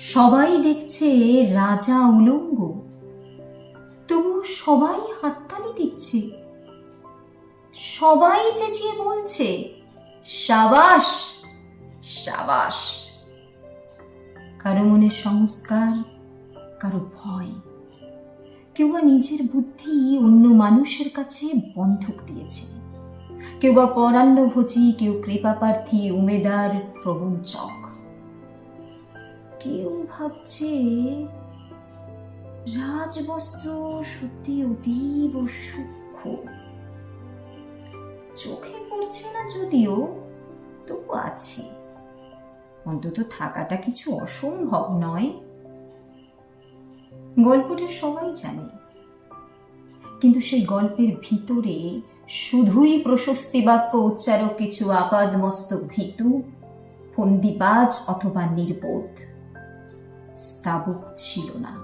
সবাই দেখছে রাজা উলঙ্গ। তবু সবাই হাততালি দিচ্ছে। সবাই চেঁচিয়ে বলছে, সাবাস সাবাস। কারও মনে সংস্কার, কারও ভয়। কেউ বা নিজের বুদ্ধি অন্য মানুষের কাছে বন্ধক দিয়েছে। কেউ বা পরান্নভোজী কেউ কৃপাপ্রার্থী, উমেদার, প্রবঞ্চক। কেউ ভাবছে রাজবস্ত্র সত্যি অতীব সূক্ষ্ম। চোখে পড়ছে না যদিও, তবু আছে। অন্তত থাকাটা কিছু অসম্ভব নয়। গল্পটা সবাই জানে। কিন্তু সেই গল্পের ভিতরে শুধুই প্রশস্তি বাক্য উচ্চারক কিছু আপাদ মস্তক ভীতু, ফন্দিবাজ অথবা নির্বোধ। স্তাবক ছিল না।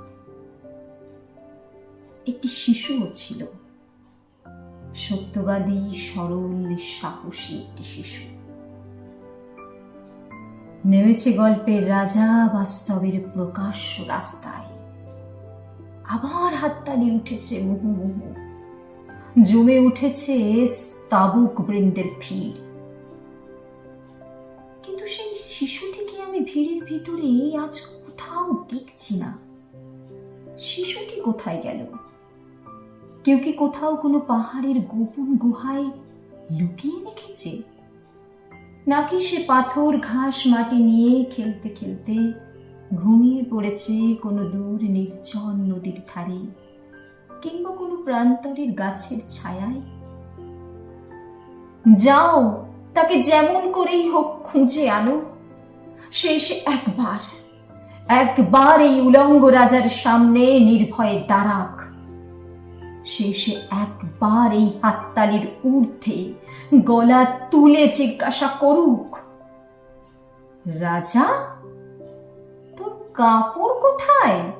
একটি শিশুও ছিল। সত্যবাদী, সরল, সাহসী একটি শিশু। নেমেছে গল্পের রাজা, বাস্তবের প্রকাশ্য রাস্তায়। আবার হাততালি উঠেছে মুহু মুহু জমে উঠেছে স্তাবক বৃন্দের ভিড়। কিন্তু সেই শিশুটিকে আমি ভিড়ের ভিতরে আজ কোথাও দেখছি না। শিশুটি কোথায় গেল? কেউ কি কোথাও কোনো পাহাড়ের গোপন গুহায় লুকিয়ে রেখেছে? নাকি সে পাথর, ঘাস, মাটি নিয়ে খেলতে খেলতে ঘুমিয়ে পড়েছে কোনো দূর নির্জন নদীর ধারে কিংবা কোনো প্রান্তরের গাছের ছায়ায়? যাও, তাকে যেমন করেই হোক খুঁজে আনো। সে এসে একবার। একবার এই উলঙ্গ রাজার সামনে নির্ভয়ে দাঁড়াক। শেষে একবার এই হাততালির ঊর্ধ্বে গলা তুলে জিজ্ঞাসা করুক, রাজা, তোর কাপড় কোথায়?